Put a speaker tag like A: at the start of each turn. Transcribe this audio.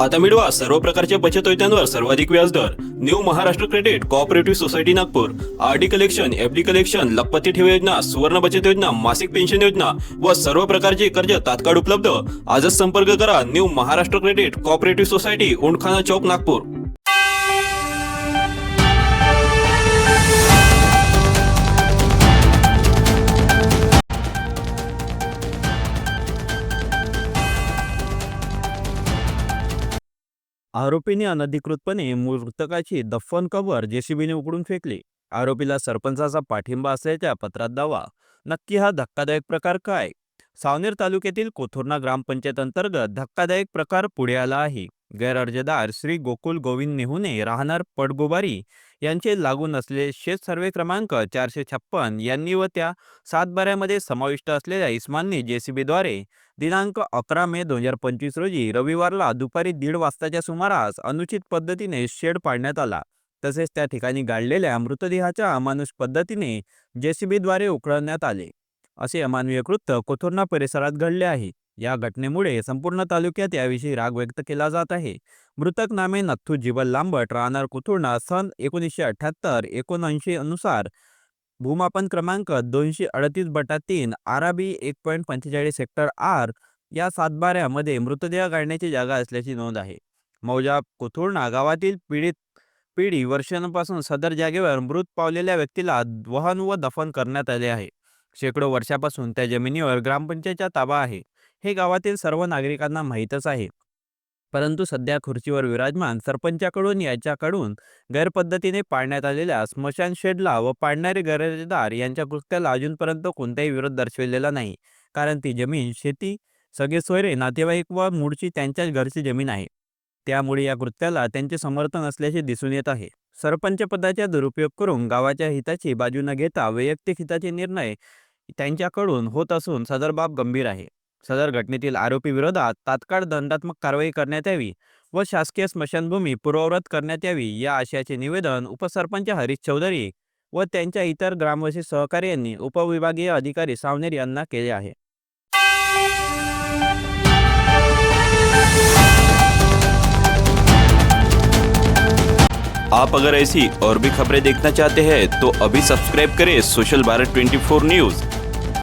A: आता मिळवा सर्व प्रकारच्या बचत योजनांवर सर्वाधिक व्याजदर New Maharashtra Credit Cooperative Society Nagpur. RD collection FD collection लखपती ठेव योजना सुवर्ण बचत योजना मासिक पेन्शन योजना व सर्व प्रकारचे कर्ज तात्काळ उपलब्ध. आजच संपर्क करा New Maharashtra Credit Cooperative Society Untkhana चौक नागपूर.
B: आरोपीने अनधिकृतपणे मृतकाची दफन कबर जेसीबीने उकडून फेकली. आरोपीला सरपंचाचा पाठिंबा असल्याच्या पत्रात दावा. नक्की हा धक्कादायक प्रकार काय? सावनेर तालुक्यातील कोथुर्णा ग्रामपंचायत अंतर्गत धक्कादायक प्रकार पुढे आला आहे. गैरअर्जदार श्री गोकुल गोविंद नेहुने राहणार पडगोबारी यांचे लागून असलेले शेत सर्वे क्रमांक चारशे छप्पन यांनी व त्या सातबाऱ्यामध्ये समाविष्ट असलेल्या इस्माननी जेसीबीद्वारे दिनांक अकरा मे दोन हजार पंचवीस रोजी रविवारला दुपारी दीड वाजताच्या सुमारास अनुचित पद्धतीने शेड पाडण्यात आला. तसेच त्या ठिकाणी गाडलेल्या मृतदेहाच्या अमानुष पद्धतीने जेसीबीद्वारे उकळण्यात आले. असे अमानवीय कृत्य कोथुर्णा परिसरात घडले आहे. या घटनेमुळे संपूर्ण तालुक्यात याविषयी राग व्यक्त केला जात आहे. मृतक नामे नथू जीवन लांबट राहणार कुथुर्णा सन एकोणीसशे अठ्ठ्याहत्तर एकोणऐंशी अनुसार भूमापन क्रमांक दोनशे अडतीस बटा तीन आराबी एक पॉईंट पंचेचाळीस सेक्टर आर या सातबाऱ्यामध्ये मृतदेह गाडण्याची जागा असल्याची नोंद आहे. मौजा कोथुर्णा गावातील पीडित पिढी वर्षांपासून सदर जागेवर मृत पावलेल्या व्यक्तीला वहन व दफन करण्यात आले आहे. शेकडो वर्षापासून त्या जमिनीवर ग्रामपंचायतचा ताबा आहे. हे गावातील सर्व नागरिकांना माहीतच आहे. परंतु सध्या खुर्चीवर विराजमान सरपंचाकडून याच्याकडून गैरपद्धतीने पाळण्यात आलेल्या स्मशान शेडला व पाडणारे गरजेदार यांच्या कृत्याला अजूनपर्यंत कोणताही विरोध दर्शविलेला नाही. कारण ती जमीन शेती सगळे सोयरे नातेवाईक व मूळची त्यांच्याच घरची जमीन आहे. त्यामुळे या कृत्याला त्यांचे समर्थन असल्याचे दिसून येत आहे. सरपंच पदाचा दुरुपयोग करून गावाच्या हिताची बाजू न घेता वैयक्तिक हिताचे निर्णय त्यांच्याकडून होत असून सदर बाब गंभीर आहे. सदर घटनेतील आरोपी विरोधात तात्काळ दंडात्मक कारवाई करण्यात यावी व शासकीय स्मशानभूमी पूर्ववत करण्यात यावी या आशयाचे निवेदन उपसरपंच हरीश चौधरी व त्यांच्या इतर ग्रामवासी सहकार्यांनी उपविभागीय अधिकारी सावनेर यांना केले आहे.
A: आप अगर ऐसी और भी खबरें देखना चाहते हैं तो अभी सब्सक्राइब करें सोशल भारत 24 न्यूज